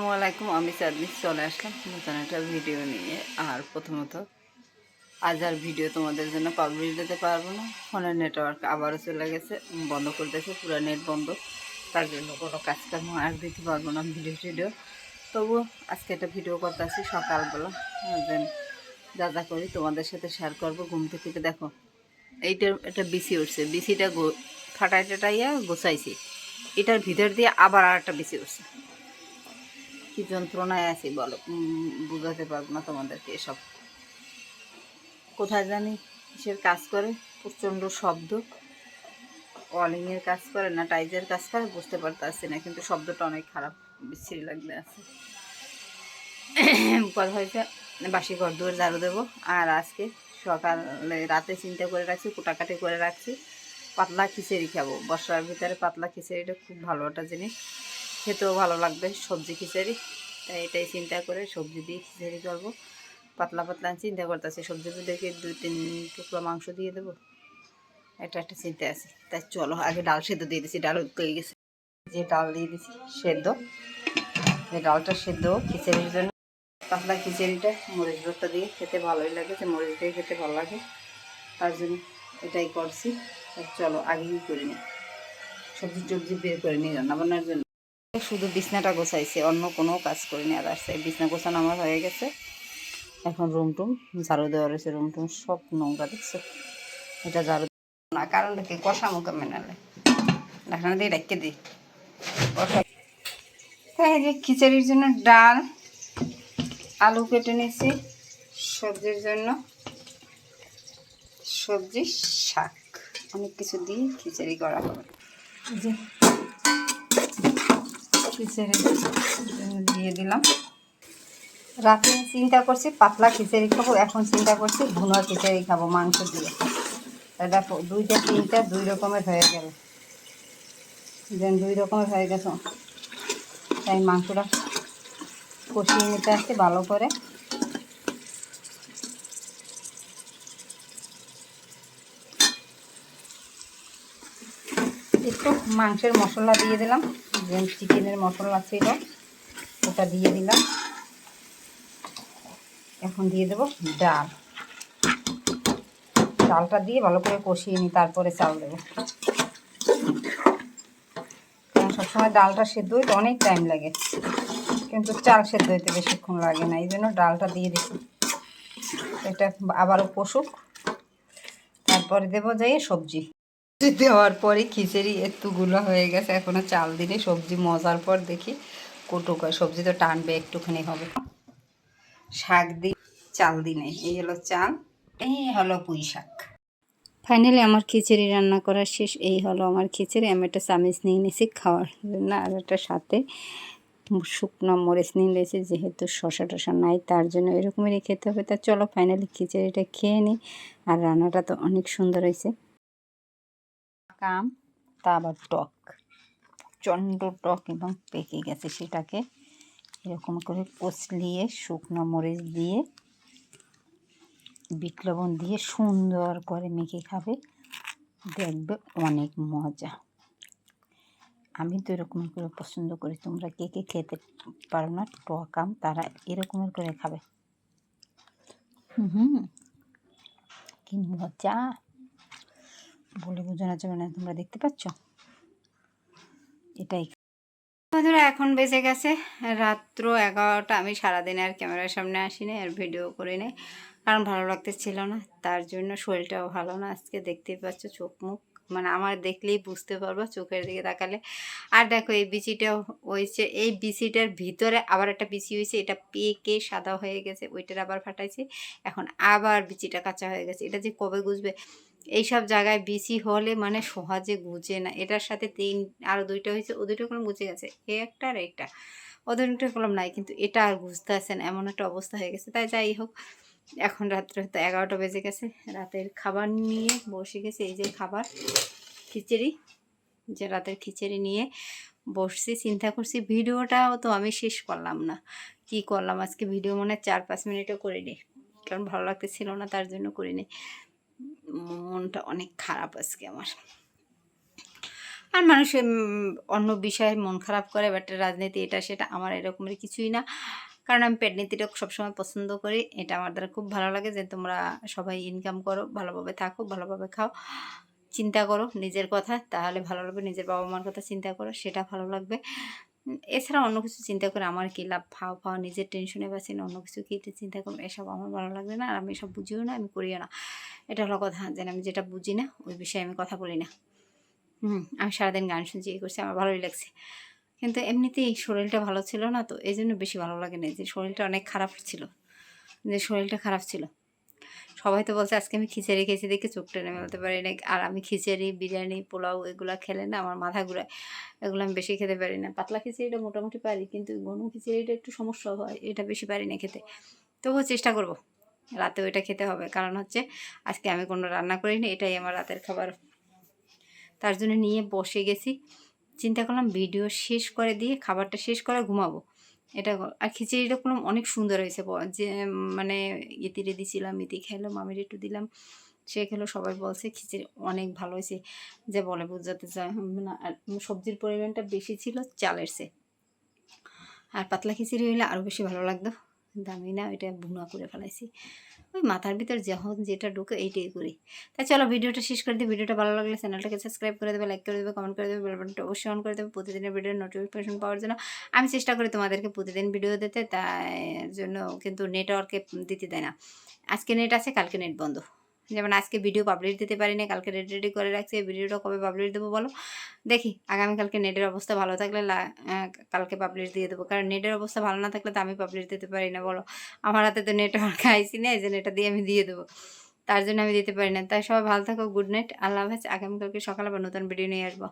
আসসালামু আলাইকুম, আমি চাঁদনি চলে আসলাম নতুন একটা ভিডিও নিয়ে। আর প্রথমত, আজ আর ভিডিও তোমাদের জন্য পাবলিশ দিতে পারব না। ফোনের নেটওয়ার্ক আবারও চলে গেছে, বন্ধ করতেছে, পুরো নেট বন্ধ। তার জন্য কোনো কাজকর্ম আর দিতে পারব না ভিডিও টিডিও। তবু আজকে একটা ভিডিও করতে আসি সকালবেলা। দেন যা যা করি তোমাদের সাথে শেয়ার করব ঘুম থেকে। দেখো এইটার একটা বিসি উঠছে। বিসিটা ফাটাই টাটাইয়া গোছাইছি। এটার ভিতর দিয়ে আবার আর একটা বিসি উঠছে। কি যন্ত্রণায় আছি বলো? বোঝাতে পারব না তোমাদেরকে এসব। কোথায় জানি কিসের কাজ করে? প্রচণ্ড শব্দ। ওয়ালিংয়ের কাজ করে না টাইজের কাজ করে? বুঝতে পারতেছি না, কিন্তু শব্দটা অনেক খারাপ বিচ্ছিরি লাগলে আছে কথা হয়েছে, বাসি ঘর দুয়ার ঝাড়ু দেবো। আর আজকে সকালে রাতে চিন্তা করে রাখছি, কুটাকাটি করে রাখছি। পাতলা খিচুড়ি খাব। বর্ষার ভিতরে পাতলা খিচুড়িটা খুব ভালো একটা জিনিস। খেতেও ভালো লাগবে, সবজি খিচুড়ি। তাই এটাই চিন্তা করে সবজি দিয়ে খিচুড়ি করব। পাতলা পাতলা চিন্তা করতেছি, সবজি দেখে দুই তিন টুকরো মাংস দিয়ে দেবো। এটা একটা চিন্তা আছে। তাই চলো, আগে ডাল সেদ্ধ দিয়ে দিছি, ডাল উঠতে গেছে। যে ডাল দিয়ে দিছি, সেদ্ধ। যে ডালটা সেদ্ধ, খিচুড়ির জন্য পাতলা খিচুড়িটা, মরিচ ভর্তা দিয়ে খেতে ভালোই লাগে, যে মরিচ দিয়ে খেতে ভালো লাগে। তার জন্য এটাই করছি। চলো আগেই করে নিই সবজি টবজি বের করে নিই রান্না বান্নার জন্য। শুধু বিছনাটা গোছাইছে, অন্য কোনো কাজ করিনি আর আসছে বিছনা গোছানো আমার হয়ে গেছে। এখন রুম টুম, ঝাড়ু দেওয়া রয়েছে রুম টুম, সব নোংরা দেখছ। এটা ঝাড়ু না কারণ কি কষা মুখে মেনালে ঢাকনা দিয়ে রেখে দিই। তাই যে খিচুড়ির জন্য ডাল, আলু কেটে নিয়েছি, সবজির জন্য সবজি, শাক। অনেক কিছু দিয়ে খিচুড়ি করা হবে। যে খিচুড়ি দিয়ে দিলাম। রাতে চিন্তা করছি, পাতলা খিচুড়ি খাব, এখন চিন্তা করছি ভুনা খিচুড়ি খাব, মাংস দিয়ে। দেখো, দুইটা, তিনটা দুই রকমের হয়ে গেল। দেন, দুই রকমের হয়ে গেছে। তাই মাংসটা কষিয়ে নিতে আসছে ভালো করে। একটু মাংসের মশলা দিয়ে দিলাম। যে চিকেনের মশলা ছিল, ওটা দিয়ে দিলাম। এখন দিয়ে দেবো ডাল। ডালটা দিয়ে ভালো করে কষিয়ে নিই, তারপরে চাল দেবো। সবসময় ডালটা সেদ্ধ হইতে অনেক টাইম লাগে, কিন্তু চাল সেদ্ধ হইতে বেশিক্ষণ লাগে না, এই জন্য ডালটা দিয়ে দিচ্ছি এটা আবারও কষুক, তারপরে দেবো যাই সবজি। দেওয়ার পরে খিচুড়ি এত্তুগুলো হয়ে গেছে। এখনও চাল দিনে সবজি মজার পর দেখি হয় সবজি তো টানবে, একটুখানি হবে। শাক দিই, চাল দিনে এই হলো চাল, এই হলো পুঁই শাক। ফাইনালি আমার খিচুড়ি রান্না করা শেষ। এই হলো আমার খিচুড়ি। আমি একটা চামিচ নিয়ে নিয়েছি খাওয়ার জন্য, আর একটা সাথে শুকনো মরিচ নিয়ে নিয়েছি, যেহেতু শশা টশা নাই, তার জন্য এরকমই খেতে হবে। তা চলো ফাইনালি খিচুড়িটা খেয়ে নিই। আর রান্নাটা তো অনেক সুন্দর হয়েছে। কাম, তা আবার টক। চন্ড টক এবং পেকে গেছে সেটাকে। এরকম করে কচলিয়ে, শুকনো মরিচ দিয়ে, বিট লবণ দিয়ে সুন্দর করে মেখে খাবে। দেখবে অনেক মজা। আমি তো এরকম করে পছন্দ করি। তোমরা কে কে খেতে পারো না, টক আম, তারা এরকমের করে খাবে। হুম কি মজা। বলে বোঝানো যাবে না, তোমরা দেখতে পাচ্ছ? এটাই। বন্ধুরা, এখন বেজে গেছে রাত্র এগারোটা। আমি সারাদিন আর ক্যামেরার সামনে আসিনি, আর ভিডিও করি নি কারণ ভালো লাগতেছিল না, তার জন্য শরীরটাও ভালো না। আজকে দেখতেই পাচ্ছ চোখ মুখ মানে আমার দেখলেই বুঝতে পারব চোখের দিকে তাকালে। আর দেখো, এই বিচিটা হয়েছে, এই বিচিটার ভিতরে আবার একটা বিচি হয়েছে, এটা পেকে সাদা হয়ে গেছে, ওইটার আবার ফাটাইছি। এখন আবার বিচিটা কাঁচা হয়ে গেছে। এটা যে কবে গুজবে? এইসব জায়গায় বিচি হলে মানে সহজে গুজে না। এটার সাথে তিন আরও দুইটা হয়েছে, ও দুটো কলম গুজে গেছে, এ একটা আর একটা ওদের দুটো কলম নাই, কিন্তু এটা আর বুঝতে আসে না, এমন একটা অবস্থা হয়ে গেছে। তাই যাই হোক, এখন রাত্রে হয়তো এগারোটা বেজে গেছে, রাতের খাবার নিয়ে বসে গেছে, এই যে খাবার, খিচুড়ি, যে রাতের খিচুড়ি নিয়ে বসছি, চিন্তা করছি ভিডিওটাও তো আমি শেষ করলাম না। কি করলাম, আজকে ভিডিও মনে চার পাঁচ মিনিটও করিনি, কারণ ভালো লাগতেছিল না, তার জন্য করিনি। মনটা অনেক খারাপ আজকে আমার। আর মানুষ উম, অন্য বিষয়ে মন খারাপ করে বাট রাজনীতি এটা সেটা আমার এরকমের কিছুই না। কারণ আমি পেটনীতিটা সবসময় পছন্দ করি এটা আমার দ্বারা খুব ভালো লাগে যে তোমরা সবাই ইনকাম করো ভালোভাবে থাকো ভালোভাবে খাও। চিন্তা করো নিজের কথা তাহলে ভালো লাগবে নিজের বাবা মার কথা চিন্তা করো সেটা ভালো লাগবে। এছাড়া অন্য কিছু চিন্তা করে আমার কী লাভ? খাওয়া ফাও নিজের টেনশনে বাঁচি না অন্য কিছু কি চিন্তা করব? এসব আমার ভালো লাগবে না আর আমি এসব বুঝিও না আমি করিও না। এটা হলো কথা যেন আমি যেটা বুঝি না, ওই বিষয়ে আমি কথা বলি না। হুম, আমি সারাদিন গান শুনছি এই করছি, আমার ভালোই লাগছে। কিন্তু এমনিতেই শরীরটা ভালো ছিল না তো এই জন্য বেশি ভালো লাগে না। যে শরীরটা অনেক খারাপ ছিল, যে শরীরটা খারাপ ছিল। সবাই তো বলছে, আজকে আমি খিচুড়ি খেয়েছি দেখে চোখটা টেনে বলতে পারি না আর আমি খিচুড়ি, বিরিয়ানি, পোলাও এগুলো খেলে না আমার মাথা ঘুরায়। এগুলো আমি বেশি খেতে পারি না। পাতলা খিচুড়িটা মোটামুটি পারি, কিন্তু ঘন খিচুড়িটা একটু সমস্যা হয়, এটা বেশি পারি না খেতে। তবুও চেষ্টা করব। রাতেও এটা খেতে হবে। কারণ হচ্ছে আজকে আমি কোনো রান্না করিনি, এটাই আমার রাতের খাবার। তার জন্য নিয়ে বসে গেছি। চিন্তা করলাম ভিডিও শেষ করে দিয়ে খাবারটা শেষ করে ঘুমাবো। এটা আর খিচুড়িটা করলাম অনেক সুন্দর হয়েছে যে মানে ইতিরে দিছিলাম, ইতি খেলো, মামির একটু দিলাম, সে খেলো, সবাই বলছে খিচুড়ি অনেক ভালো হয়েছে। যে বলে বোঝাতে চায় আর সবজির পরিমাণটা বেশি ছিল চালের সে আর পাতলা খিচুড়ি হইলে আরও বেশি ভালো লাগতো। আমি না, ওইটা ভুনা করে ফেলাইছি। ওই মাথার ভিতর যখন যেটা ঢুকে এইটাই করি। তাই চলো ভিডিওটা শেষ করে দিই। ভিডিওটা ভালো লাগলে চ্যানেলটাকে সাবস্ক্রাইব করে দেবে লাইক করে দেবে কমেন্ট করে দেবে বেলবাটনটা অবশ্যই অন করে দেবে। প্রতিদিনের ভিডিওর নোটিফিকেশন পাওয়ার জন্য আমি চেষ্টা করি তোমাদেরকে প্রতিদিন ভিডিও দিতে, তাই জন্য কিন্তু নেটওয়ার্কে দিতে দেয় না। আজকে নেট আছে, কালকে নেট বন্ধ। যেমন আজকে ভিডিও পাবলিশ দিতে পারি না কালকে রেডি রেডি করে রাখছি, এই ভিডিওটা কবে পাবলিশ দেবো বলো? দেখি, আগামীকালকে নেটের অবস্থা ভালো থাকলে কালকে পাবলিশ দিয়ে দেবো। কারণ নেটের অবস্থা ভালো না থাকলে তো আমি পাবলিশ দিতে পারি না, বলো? আমার হাতে তো নেটওয়ার্ক আইসি না, এই জন্য দিয়ে আমি দিয়ে দেবো। তার জন্য আমি দিতে পারি না। তাই সবাই ভালো থাকো গুড নাইট আল্লাহ হাফেজ। আগামীকালকে সকালে আবার নতুন ভিডিও নিয়ে আসব।